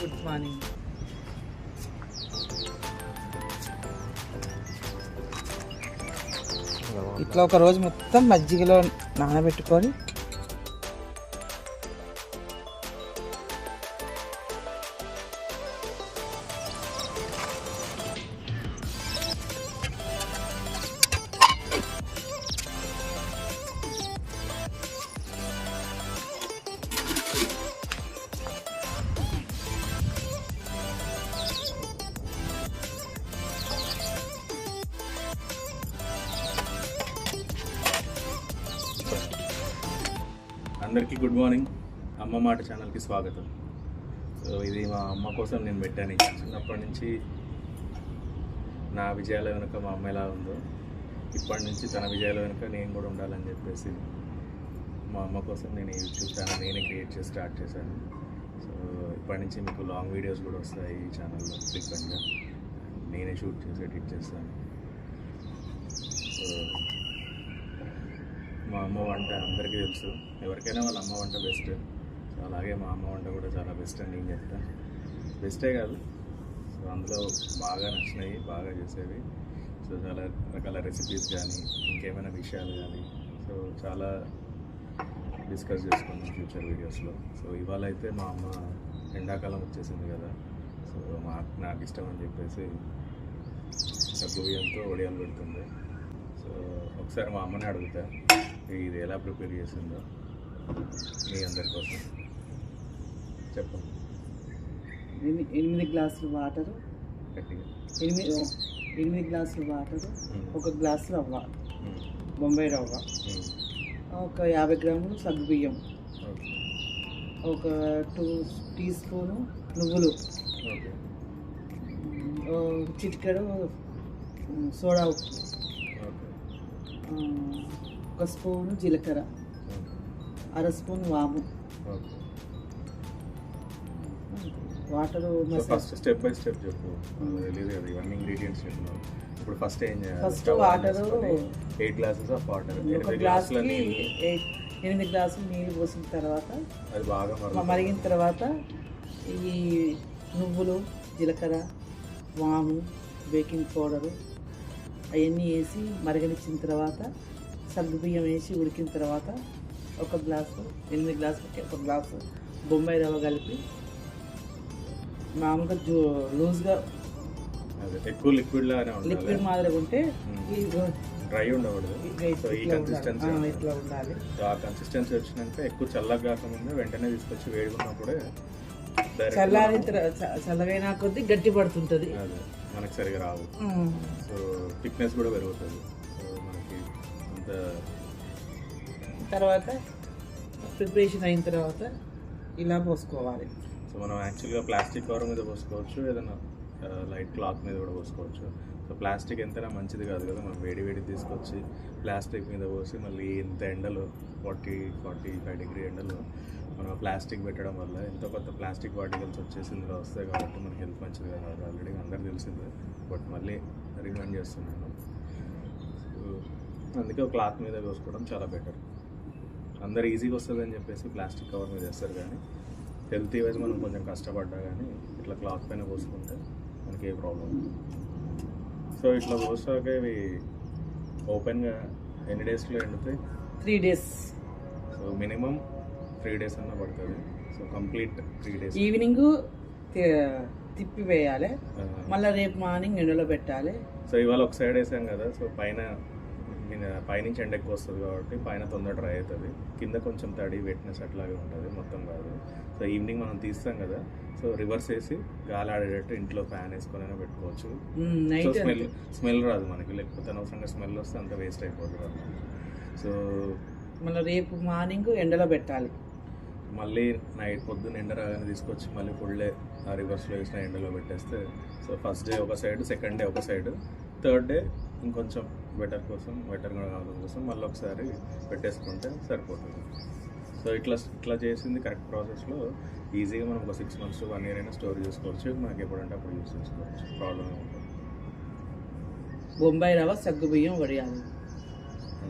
Good morning. ఇట్లా ఒక రోజు మొత్తం మజ్జిగలో నానబెట్టుకొని అందరికీ గుడ్ మార్నింగ్. అమ్మ మాట ఛానల్కి స్వాగతం. సో ఇది మా అమ్మ కోసం నేను పెట్టాను. చిన్నప్పటి నుంచి నా విజయాల వెనుక మా అమ్మ ఎలా ఉందో ఇప్పటి నుంచి తన విజయాల వెనుక నేను కూడా ఉండాలని చెప్పేసి మా అమ్మ కోసం నేను యూట్యూబ్ ఛానల్ నేనే క్రియేట్ చేసి స్టార్ట్ చేశాను. సో ఇప్పటి నుంచి మీకు లాంగ్ వీడియోస్ కూడా వస్తాయి ఈ ఛానల్లో ఫ్రీక్వెంట్గా. నేనే షూట్ చేసి ఎడిట్ చేస్తాను. సో మా అమ్మ వంట అందరికీ తెలుసు. ఎవరికైనా వాళ్ళ అమ్మ వంట బెస్ట్. సో అలాగే మా అమ్మ వంట కూడా చాలా బెస్ట్ అని నేను చెప్తాను బెస్టే కాదు. సో అందులో బాగా నచ్చినాయి బాగా చేసేవి. సో చాలా రకాల రెసిపీస్ కానీ ఇంకేమైనా విషయాలు కానీ. సో చాలా డిస్కస్ చేసుకున్నాం ఫ్యూచర్ వీడియోస్లో సో ఇవాళ అయితే మా అమ్మ ఎండాకాలం వచ్చేసింది కదా. సో మా నాకు ఇష్టం అని చెప్పేసి సగ్గు బియ్యంతో ఒడియాలు పెడుతుంది. సో ఒకసారి మా అమ్మని అడుగుతా. ఇది ఎలా ప్రిపేర్ చేసిందో మీ అందరి కోసం. చెప్పండి. ఎనిమిది గ్లాసులు వాటరు? ఎనిమిది ఎనిమిది గ్లాసులు వాటరు. ఒక గ్లాసు రవ్వ. బొంబాయి రవ్వ. ఒక యాభై గ్రాములు సగ్గుబియ్యం ఒక టూ టీ స్పూను నువ్వులు చిటికెడు సోడా ఉప్పు. ఒక స్పూను జీలకర్ర. అర స్పూన్ వాము. Water first step by step చెప్పు. తెలియదు కదా ఇవన్నీ ఇంగ్రీడియంట్స్ చెప్పినావు. ఇప్పుడు ఫస్ట్ ఏం చేయాలి? Water- చేసుకొని ఎయిట్ గ్లాసెస్ ఆఫ్ వాటర్ ఎనిమిది గ్లాసుల నీళ్ళు. ఎనిమిది గ్లాసులు నీళ్ళు పోసిన తర్వాత అది బాగా. మరిగిన తర్వాత ఈ నువ్వులు జీలకర్ర వాము బేకింగ్ పౌడరు అవన్నీ వేసి మరగనిచ్చిన తర్వాత సగ్గుబియ్యం వేసి ఉడికిన తర్వాత ఒక గ్లాసు ఎనిమిది గ్లాసులకి ఒక గ్లాసు బొంబాయి రవ్వ కలిపి మామూలుగా జూ లూజ్గా అదే ఎక్కువ లిక్విడ్ లిక్విడ్ మాదిరిగా ఉంటే ఈ డ్రై ఉండకూడదు. సో ఈ. కన్సిస్టెన్సీ ఇట్లా ఉండాలి. సో ఆ కన్సిస్టెన్సీ వచ్చినాక ఎక్కువ చల్లగా కాకముందే వెంటనే తీసుకొచ్చి వేడుకున్నప్పుడే చల్లారిన చల్లగైనా కొద్దీ గట్టి పడుతుంటుంది. అదే మనకి సరిగా రావు. సో థిక్నెస్ కూడా పెరుగుతుంది. తర్వాత ప్రిపరేషన్ అయిన తర్వాత ఇలా పోసుకోవాలి. సో మనం యాక్చువల్గా ప్లాస్టిక్ కవర్ మీద పోసుకోవచ్చు ఏదైనా లైట్ క్లాత్ మీద కూడా పోసుకోవచ్చు. సో ప్లాస్టిక్ ఎంతైనా మంచిది కాదు కదా మనం వేడి వేడి తీసుకొచ్చి ప్లాస్టిక్ మీద పోసి మళ్ళీ ఇంత ఎండలో ఫార్టీ ఫార్టీ ఫైవ్ డిగ్రీ ఎండలో మనం ప్లాస్టిక్ పెట్టడం వల్ల ఎంతో కొత్త ప్లాస్టిక్ పార్టికల్స్ వచ్చేసి ఇందులో వస్తాయి కాబట్టి మనకి హెల్త్ మంచిది కాదు. ఆల్రెడీ అందరికి తెలిసిందే. బట్ మళ్ళీ రిమైండ్ చేస్తున్నాను. అందుకే క్లాత్ మీద పోసుకోవడం చాలా బెటర్. అందరు ఈజీగా వస్తుంది అని చెప్పేసి ప్లాస్టిక్ కవర్ మీద వేస్తారు కానీ హెల్తీ వైజ్ మనం కొంచెం కష్టపడ్డా కానీ ఇట్లా క్లాత్ పైన పోసుకుంటే మనకి ఏ ప్రాబ్లం సో ఇట్లా పోసాక ఇవి ఓపెన్గా ఎన్ని డేస్లో ఎండుతాయి? Three days. So minimum three days అన్న పడుతుంది. So complete three days. Evening తిప్పి వేయాలి. మళ్ళీ రేపు మార్నింగ్ ఎండలో పెట్టాలి. సో ఇవాళ ఒక సైడ్ వేసాం కదా సో పైన పైనుంచి ఎండ ఎక్కువ వస్తుంది కాబట్టి పైన తొందర డ్రై అవుతుంది. కింద కొంచెం తడి వెట్నెస్ అట్లాగే ఉంటుంది మొత్తం కాదు. సో ఈవినింగ్ మనం తీస్తాం కదా సో రివర్స్ వేసి గాలి ఆడేటట్టు ఇంట్లో ఫ్యాన్ వేసుకొని పెట్టుకోవచ్చు. సో స్మెల్ స్మెల్ రాదు మనకి. లేకపోతే అనవసరంగా స్మెల్ వస్తే అంత వేస్ట్ అయిపోతుంది సో మళ్ళీ రేపు మార్నింగ్ ఎండలో పెట్టాలి. మళ్ళీ నైట్ పొద్దున్న ఎండ రాగానే తీసుకొచ్చి మళ్ళీ ఫుల్ డే ఆ రివర్స్లో వేసిన ఎండలో పెట్టేస్తే సో ఫస్ట్ డే ఒక సైడ్ సెకండ్ డే ఒక సైడ్ థర్డ్ డే ఇంకొంచెం బెటర్ కోసం బెటర్గా కావడం కోసం మళ్ళీ ఒకసారి పెట్టేసుకుంటే సరిపోతుంది. సో ఇట్లా ఇట్లా చేసింది కరెక్ట్ ప్రాసెస్లో ఈజీగా మనం ఒక సిక్స్ మంత్స్ వన్ ఇయర్ అయినా స్టోర్ చేసుకోవచ్చు. మనకి ఎప్పుడంటే అప్పుడు యూస్ చేసుకోవచ్చు. ప్రాబ్లం ఉంటుంది బొంబాయి రవ్వ సగ్గు బియ్యం వడియాలి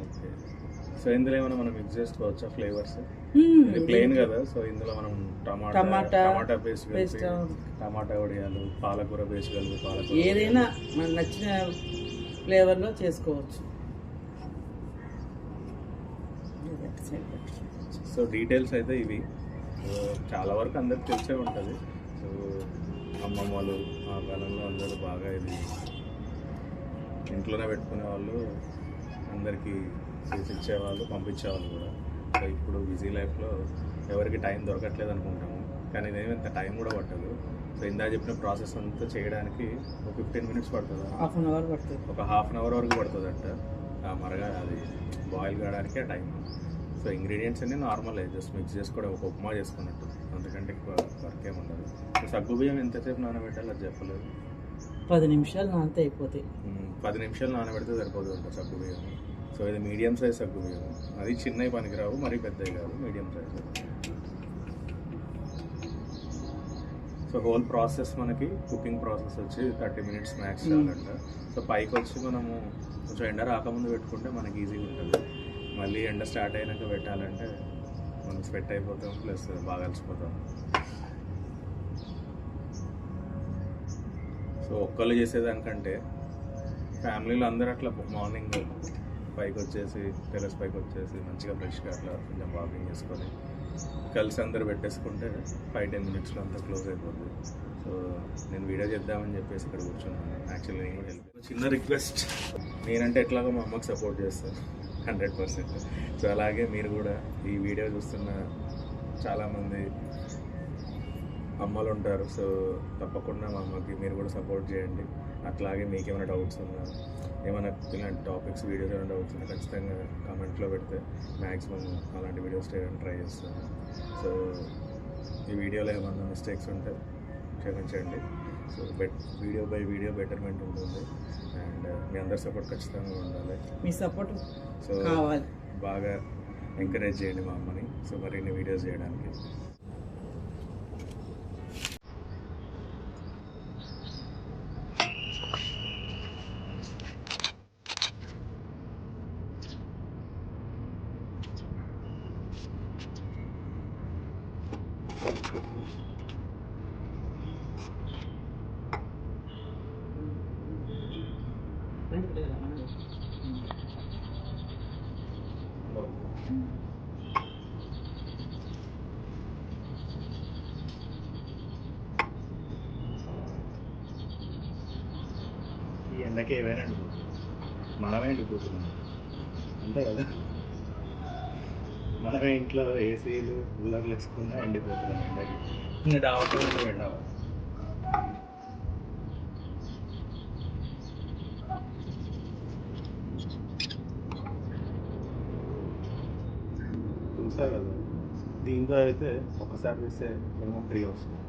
ఓకే సో ఇందులో ఏమైనా మనం మిక్స్ చేసుకోవచ్చా ఫ్లేవర్స్. ఇది ప్లేన్ కదా. సో ఇందులో మనం టమాటా టమాటా, టమాటా పేస్ట్ కలిపి. టమాటా వడియాలు పాలకూర పేస్ట్ కలిపి పాలకూర ఏదైనా మనకు నచ్చిన ఫ్లేవర్లో చేసుకోవచ్చు. సో డీటెయిల్స్ అయితే ఇవి. చాలా వరకు అందరికి తెలిసే ఉంటుంది. సో అమ్మమ్మ వాళ్ళు ఆ కాలంలో అందరూ బాగా ఇది ఇంట్లోనే పెట్టుకునే వాళ్ళు అందరికీ చేసి ఇచ్చేవాళ్ళు పంపించేవాళ్ళు కూడా. సో ఇప్పుడు బిజీ లైఫ్లో ఎవరికి టైం దొరకట్లేదు అనుకుంటాము. కానీ ఇదేమి ఇంత టైం కూడా పట్టదు. సో ఇందా చెప్పిన ప్రాసెస్ అంతా చేయడానికి ఒక ఫిఫ్టీన్ మినిట్స్ పడుతుంది? హాఫ్ అన్ అవర్ పడుతుంది. ఒక హాఫ్ అన్ అవర్ వరకు పడుతుంది అంట మరగా అది బాయిల్ కావడానికే టైం. సో ఇంగ్రీడియంట్స్ అన్ని నార్మల్ జస్ట్ మిక్స్ చేసుకోవడం ఒక ఉప్మా చేసుకున్నట్టు. ఎక్కువ వర్క్ ఏమి ఉండదు. సో సగ్గు బియ్యం ఎంతసేపు నానబెట్టాలి అది చెప్పలేదు. పది నిమిషాలు నాంతే అయిపోతాయి. పది నిమిషాలు నానబెడితే సరిపోతుంది అంట సగ్గు బియ్యం. సో ఇది మీడియం సైజ్ సగ్గు బియ్యం. అది చిన్నవి పనికిరావు మరీ పెద్దవి కాదు medium size. So whole process మనకి కుకింగ్ ప్రాసెస్ వచ్చి థర్టీ మినిట్స్ మ్యాక్స్ చాలంట. సో పైకి వచ్చి మనము కొంచెం ఎండ రాకముందు పెట్టుకుంటే మనకి ఈజీగా ఉంటుంది. మళ్ళీ ఎండ స్టార్ట్ అయినాక పెట్టాలంటే మనం స్వెట్ అయిపోతాం ప్లస్ బాగా అలసిపోతాం. సో ఒక్కళ్ళు చేసేదానికంటే ఫ్యామిలీలో అందరూ అట్లా మార్నింగ్ పైకి వచ్చేసి టెరెస్ పైకి వచ్చేసి మంచిగా ఫ్రెష్గా అట్లా కొంచెం వాకింగ్ చేసుకొని కలిసి అందరు పెట్టేసుకుంటే ఫైవ్ టెన్ మినిట్స్లో అంతా క్లోజ్ అయిపోతుంది సో నేను వీడియో చేద్దామని చెప్పేసి ఇక్కడ కూర్చున్నాను. యాక్చువల్లీ నేను కూడా help- చిన్న రిక్వెస్ట్. నేనంటే ఎట్లాగో మా అమ్మకి సపోర్ట్ చేస్తాను. Hundred percent. సో అలాగే మీరు కూడా ఈ వీడియో చూస్తున్న చాలామంది అమ్మలు ఉంటారు. సో తప్పకుండా మా అమ్మకి మీరు కూడా సపోర్ట్ చేయండి. అట్లాగే మీకు ఏమైనా డౌట్స్ ఉన్నా ఏమైనా ఇలాంటి టాపిక్స్ వీడియోస్ ఏమైనా డౌట్స్ ఉన్నా ఖచ్చితంగా కామెంట్లో పెడితే మ్యాక్సిమం అలాంటి వీడియోస్ చేయడానికి ట్రై చేస్తాను. సో ఈ వీడియోలో ఏమన్నా మిస్టేక్స్ ఉంటే క్షమించండి. So bet video by video betterment ఉంటుంది. అండ్ మీ అందరి సపోర్ట్ ఖచ్చితంగా ఉండాలి. మీ సపోర్ట్ సో బాగా ఎంకరేజ్ చేయండి మా అమ్మని. సో మరిన్ని వీడియోస్ చేయడానికి. ఈ ఎండకి ఏవైనా ఎండిపోతుంది మనమే ఎండిపోతున్నాం అంతే కదా? మనమే ఇంట్లో ఏసీలు కూలర్లు వేసుకున్నా ఎండిపోతున్నాం ఎండకి. డావట్ డావటం ఎండవ? కదా? దీంతో అయితే ఒకసారి వేస్తే ఏమో ఫ్రీ వస్తుంది.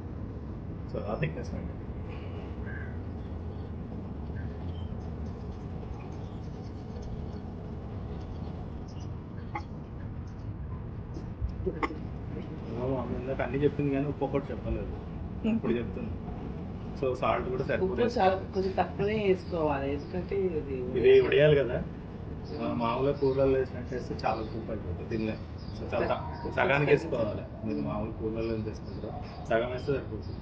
సో ఆ థిక్నెస్ అండి. ఇందాక అన్ని చెప్పింది కానీ ఉప్పు ఒకటి చెప్పలేదు. ఇప్పుడు చెప్తుంది. సో సాల్ట్ కూడా సరిపోతుంది కొంచెం తక్కువనే వేసుకోవాలి. ఎందుకంటే ఇది ఇది ఉడియాలి కదా? మామూలుగా కూరలు వేసినట్టు వేస్తే చాలా ఉప్పు అయిపోతుంది తినలే. సో చాలా తక్కువ. సగానికి వేసుకోవాలి. మీరు మామూలు కూరలు ఎంత వేసుకుంటారో సగం వేస్తే సరిపోతుంది.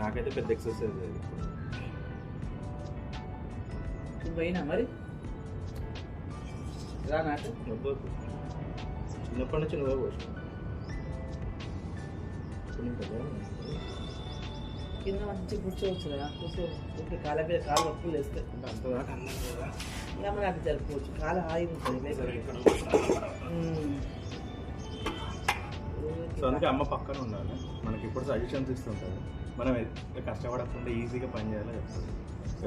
నాకైతే పెద్ద ఎక్సర్సైజ్ లేదు. పోయినా మరి? రా నాకు. చిన్నప్పటి నుంచి నువ్వే పోసు కింద మంచి కూర్చోవచ్చు కదా కూర్చో ఊరికే కాళ్ళ మీద కాలు పప్పులు వేస్తే అంతదాకా అందం కదా ఇలా మరి అది జరుపుకోవచ్చు కాలు హాయిగా ఉంటుంది. సో అందుకే అమ్మ పక్కన ఉండాలి. మనకి ఇప్పుడు సజెషన్స్ ఇస్తుంటుంది మనం కష్టపడకుండా ఈజీగా పని చేయాలో చెప్తుంది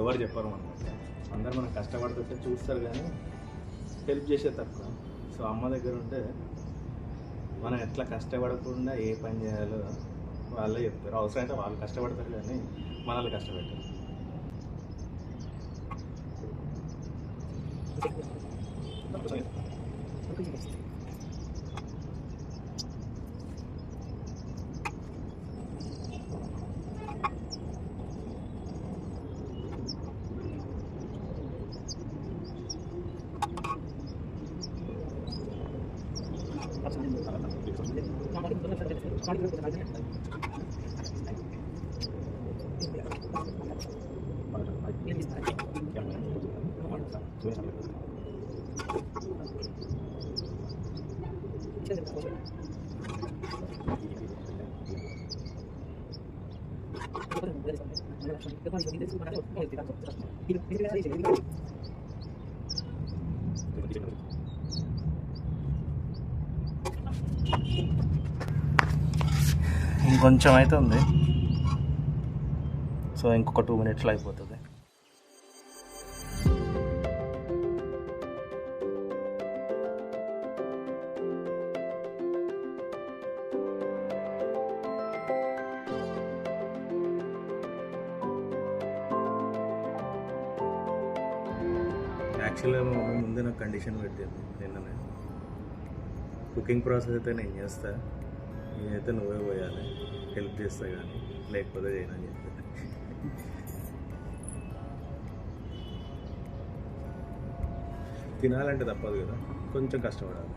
ఎవరు చెప్పరు మనకి. అందరు మనం కష్టపడుతుంటే చూస్తారు కానీ హెల్ప్ చేసే తక్కువ. సో అమ్మ దగ్గర ఉంటే మనం ఎట్లా కష్టపడకుండా ఏ పని చేయాలో వాళ్ళే చెప్తారు. అవసరమైతే వాళ్ళు కష్టపడతారు కానీ మనల్ని కష్టపెట్టారు. Gracias. ఇంకొంచెం అయితే ఉంది సో ఇంకొక టూ మినిట్స్లో అయిపోతుంది. యాక్చువల్గా మా మమ్మీ ముందే నాకు కండిషన్ పెట్టింది నిన్ననే. కుకింగ్ ప్రాసెస్ అయితే నేను చేస్తాను నేనైతే నువ్వే పోయాలి. హెల్ప్ చేస్తా కానీ లేకపోతే చేయనని చెప్పి. తినాలంటే తప్పదు కదా కొంచెం కష్టపడాలి.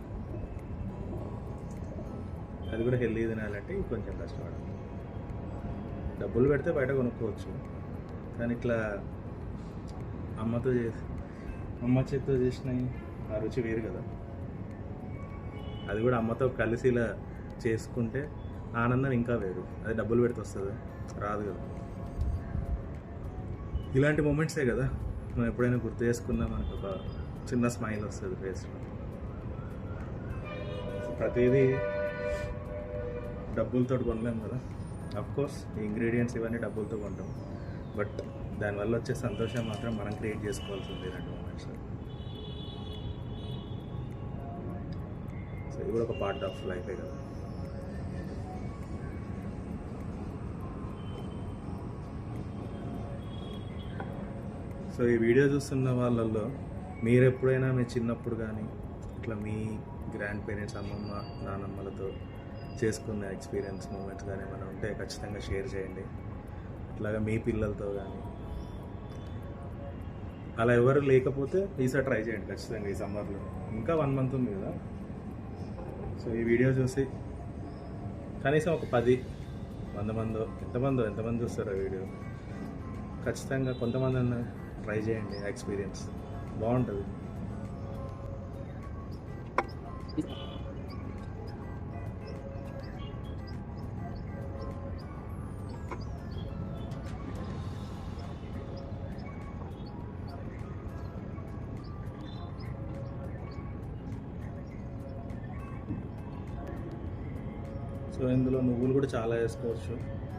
అది కూడా హెల్దీ తినాలంటే కొంచెం కష్టపడాలి. డబ్బులు పెడితే బయట కొనుక్కోవచ్చు. కానీ ఇట్లా అమ్మతో చేసి అమ్మ చేతితో చేసినవి ఆ రుచి వేరు కదా. అది కూడా అమ్మతో కలిసి ఇలా చేసుకుంటే ఆనందం ఇంకా వేరు. అది డబ్బులు పెడితే వస్తుంది? రాదు కదా. ఇలాంటి మూమెంట్సే కదా. మనం ఎప్పుడైనా గుర్తు చేసుకున్నా మనకు ఒక చిన్న స్మైల్ వస్తుంది ఫేస్లో ప్రతిదీ డబ్బులతో కొనలేం కదా. అఫ్కోర్స్ ఈ ఇంగ్రీడియంట్స్ ఇవన్నీ డబ్బులతో కొంటాం. బట్ దానివల్ల వచ్చే సంతోషం మాత్రం మనం క్రియేట్ చేసుకోవాల్సి ఉంది ఇలాంటి మూమెంట్స్ సో ఇది కూడా ఒక పార్ట్ ఆఫ్ లైఫే కదా. సో ఈ వీడియో చూస్తున్న వాళ్ళల్లో మీరు ఎప్పుడైనా మీ చిన్నప్పుడు కానీ ఇట్లా మీ గ్రాండ్ పేరెంట్స్ అమ్మమ్మ నానమ్మలతో చేసుకున్న ఎక్స్పీరియన్స్ మూమెంట్స్ కానీ ఏమైనా ఉంటే ఖచ్చితంగా షేర్ చేయండి. ఇట్లాగా మీ పిల్లలతో కానీ అలా ఎవరు లేకపోతే ఈసారి ట్రై చేయండి ఖచ్చితంగా ఈ సమ్మర్లో ఇంకా వన్ మంత్ ఉంది కదా. సో ఈ వీడియో చూసి కనీసం ఒక పది వంద మందో ఎంతమందో ఎంతమంది చూస్తారు ఆ వీడియో ఖచ్చితంగా కొంతమంది అన్న ట్రై చేయండి ఎక్స్పీరియన్స్. బాగుంటుంది. సో ఇందులో నువ్వులు కూడా చాలా వేసుకోవచ్చు.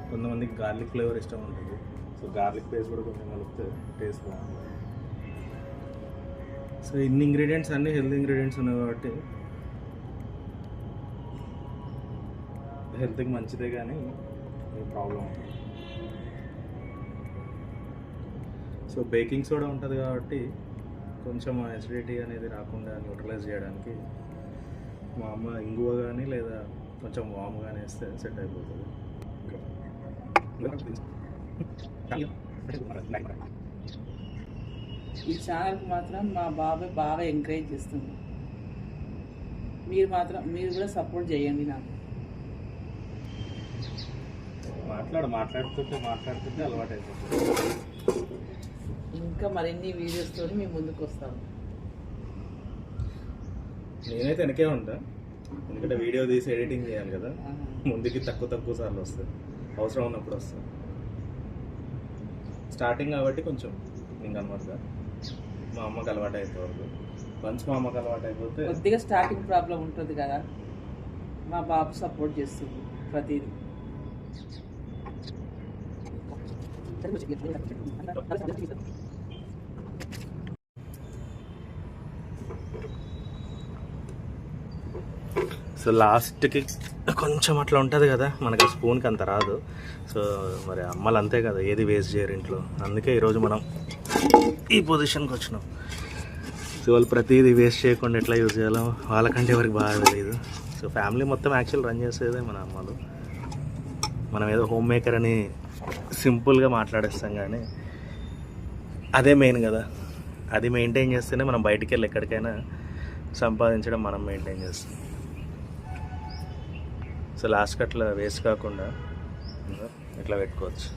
కొంతమందికి గార్లిక్ ఫ్లేవర్ ఇష్టం ఉంటుంది. సో గార్లిక్ పేస్ట్ కూడా కొంచెం కలిపితే టేస్ట్ బాగుంటుంది. సో ఇన్ని ఇంగ్రీడియంట్స్ అన్ని హెల్త్ ఇంగ్రీడియంట్స్ ఉన్నాయి కాబట్టి హెల్త్కి మంచిదే కానీ ప్రాబ్లం సో బేకింగ్ సోడా ఉంటుంది కాబట్టి కొంచెం అసిడిటీ అనేది రాకుండా న్యూట్రలైజ్ చేయడానికి మా అమ్మ ఇంగువ కానీ లేదా కొంచెం వామ్ కానీ వేస్తే సెట్ అయిపోతుంది. ఈ ఛానల్కి మాత్రం మా బాబాయ్ బాగా ఎంకరేజ్ చేస్తుంది. మీరు మాత్రం మీరు కూడా సపోర్ట్ చేయండి నాకు. మాట్లాడు మాట్లాడుతుంటే మాట్లాడుతుంటే అలవాటు ఇంకా మరిన్ని వీడియోస్తో మేము ముందుకు వస్తాము నేనైతే వెనకే ఉంటా. ఎందుకంటే వీడియో తీసి ఎడిటింగ్ చేయాలి కదా. ముందుకి తక్కువ తక్కువ సార్లు వస్తాయి. అవసరం ఉన్నప్పుడు వస్తాయి. స్టార్టింగ్ కాబట్టి కొంచెం ఇంకా అనమాట మా అమ్మకి అలవాటు అయిపోవద్దు. వన్స్ మా అమ్మకి అలవాటు అయిపోతే కొద్దిగా స్టార్టింగ్ ప్రాబ్లం ఉంటుంది కదా. మా బాబు సపోర్ట్ చేస్తుంది ప్రతిదీ. సో లాస్ట్కి కొంచెం అట్లా ఉంటుంది కదా మనకి స్పూన్కి అంత రాదు. సో మరి అమ్మలు అంతే కదా ఏది వేస్ట్ చేయరు ఇంట్లో. అందుకే ఈరోజు మనం ఈ పొజిషన్కి వచ్చినాం. సో వాళ్ళు ప్రతిదీ వేస్ట్ చేయకుండా ఎట్లా యూజ్ చేయాలో వాళ్ళకంటే ఎవరికి బాగా తెలియదు. సో ఫ్యామిలీ మొత్తం యాక్చువల్ రన్ చేసేదే మన అమ్మలు. మనం ఏదో హోమ్ మేకర్ అని సింపుల్గా మాట్లాడేస్తాం కానీ అదే మెయిన్ కదా. అది మెయింటైన్ చేస్తేనే మనం బయటికి వెళ్ళి ఎక్కడికైనా సంపాదించడం మనం మెయింటైన్ చేస్తాం. సో లాస్ట్కి అట్లా వేస్ట్ కాకుండా ఇట్లా పెట్టుకోవచ్చు.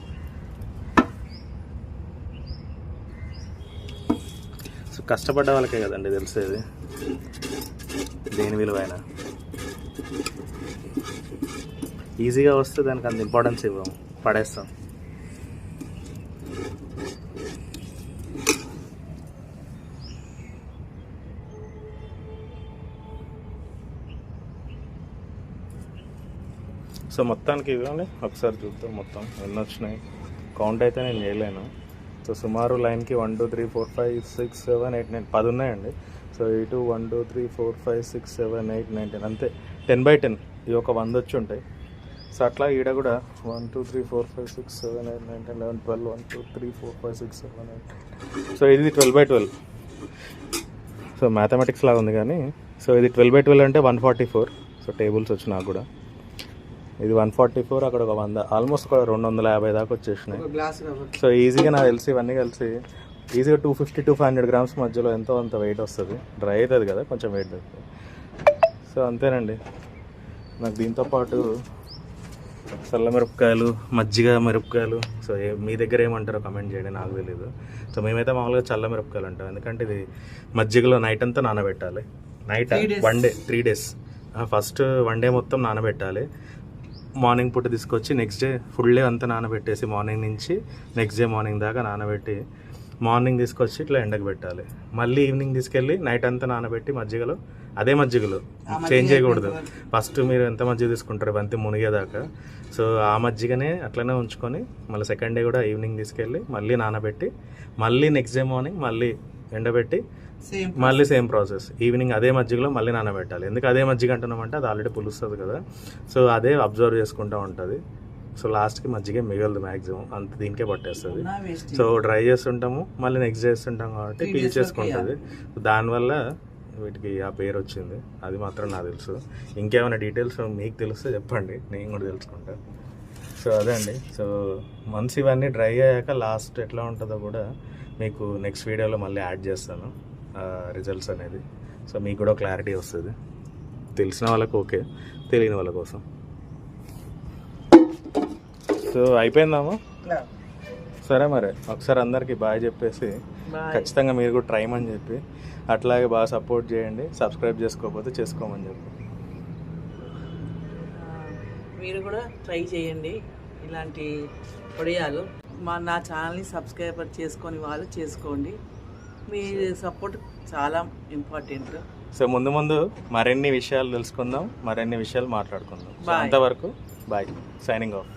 సో కష్టపడ్డ వాళ్ళకే కదండి తెలిసేది. దేని విలువైనా. ఈజీగా వస్తే దానికి అంత ఇంపార్టెన్స్ ఇవ్వము పడేస్తాం. సో మొత్తానికి ఇవ్వండి. ఒకసారి చూద్దాం మొత్తం ఎన్ని వచ్చినాయి. కౌంట్ అయితే నేను చేయలేను. సో సుమారు లైన్కి one two three four five six seven eight nine పది ఉన్నాయండి. సో ఇటు one two three four five six seven eight nine ten అంతే. టెన్ బై టెన్ ఇవి ఒక వంద వచ్చి ఉంటాయి. సో అట్లా ఈడ కూడా one two three four five six seven eight nine ten eleven twelve one two three four five six seven eight so ఇది twelve by twelve so mathematics లాగా ఉంది కానీ సో ఇది ట్వెల్వ్ బై ట్వెల్వ్ అంటే one forty four so tables వచ్చి నాకు కూడా. ఇది వన్ ఫార్టీ ఫోర్ అక్కడ ఒక వంద ఆల్మోస్ట్ ఒక రెండు వందల యాభై దాకా వచ్చేసినాయి. సో ఈజీగా నాకు తెలిసి ఇవన్నీ కలిసి ఈజీగా two fifty to five hundred grams మధ్యలో ఎంతో అంత వెయిట్ వస్తుంది. డ్రై అవుతుంది కదా కొంచెం వెయిట్ తగ్గుతుంది సో అంతేనండి. నాకు దీంతో పాటు చల్ల మిరపకాయలు మజ్జిగ మిరపకాయలు సో ఏ- మీ దగ్గర ఏమంటారో కమెంట్ చేయండి నాకు తెలియదు సో మేమైతే మామూలుగా చల్ల మిరపకాయలు అంటాం. ఎందుకంటే ఇది మజ్జిగలో నైట్ అంతా నానబెట్టాలి. Night. One day three days first one day మొత్తం నానబెట్టాలి. మార్నింగ్ పూట తీసుకొచ్చి నెక్స్ట్ డే ఫుల్ డే అంతా నానబెట్టేసి మార్నింగ్ నుంచి నెక్స్ట్ డే మార్నింగ్ దాకా నానబెట్టి మార్నింగ్ తీసుకొచ్చి ఇట్లా ఎండకు పెట్టాలి. మళ్ళీ ఈవినింగ్ తీసుకెళ్ళి నైట్ అంతా నానబెట్టి మజ్జిగలో అదే మజ్జిగలో చేంజ్ చేయకూడదు. ఫస్ట్ మీరు ఎంత మజ్జిగ తీసుకుంటారు బంతి మునిగేదాకా. సో ఆ మజ్జిగనే అట్లనే ఉంచుకొని మళ్ళీ సెకండ్ డే కూడా ఈవినింగ్ తీసుకెళ్ళి మళ్ళీ నానబెట్టి మళ్ళీ నెక్స్ట్ డే మార్నింగ్ మళ్ళీ ఎండబెట్టి మళ్ళీ సేమ్ ప్రాసెస్ ఈవినింగ్ అదే మజ్జిగలో మళ్ళీ నానబెట్టాలి. ఎందుకు అదే మజ్జిగ అంటున్నామంటే అది ఆల్రెడీ పులుస్తుంది కదా. సో అదే అబ్జర్వ్ చేసుకుంటూ ఉంటుంది. సో లాస్ట్కి మజ్జిగ మిగలదు మ్యాక్సిమం అంత దీనికే పట్టేస్తుంది. సో డ్రై చేస్తుంటాము. మళ్ళీ నెక్స్ట్ చేస్తుంటాం కాబట్టి పీల్ చేసుకుంటుంది. దానివల్ల వీటికి ఆ పేరు వచ్చింది అది మాత్రం నాకు తెలుసు. ఇంకేమైనా డీటెయిల్స్ మీకు తెలిస్తే చెప్పండి. నేను కూడా తెలుసుకుంటా. సో అదే అండి. సో మంత్స్ ఇవన్నీ డ్రై అయ్యాక లాస్ట్ ఎట్లా ఉంటుందో కూడా మీకు నెక్స్ట్ వీడియోలో మళ్ళీ యాడ్ చేస్తాను. రిజల్ట్స్ అనేది. సో మీకు కూడా క్లారిటీ వస్తుంది. తెలిసిన వాళ్ళకి ఓకే తెలియని వాళ్ళ కోసం. సో అయిపోయిందామా సరే మరి. ఒకసారి అందరికి బాయ్ చెప్పేసి ఖచ్చితంగా మీరు కూడా ట్రై అని చెప్పి అట్లాగే బాగా సపోర్ట్ చేయండి. సబ్స్క్రైబ్ చేసుకోకపోతే చేసుకోమని చెప్పి. మీరు కూడా ట్రై చేయండి ఇలాంటి పొడియాలు మా నా ఛానల్ని సబ్స్క్రైబ్ చేసుకొని వాళ్ళు చేసుకోండి. మీ సపోర్ట్ చాలా ఇంపార్టెంట్. సో ముందు ముందు మరిన్ని విషయాలు తెలుసుకుందాం మరిన్ని విషయాలు మాట్లాడుకుందాం. అంతవరకు బాయ్ సైనింగ్ ఆఫ్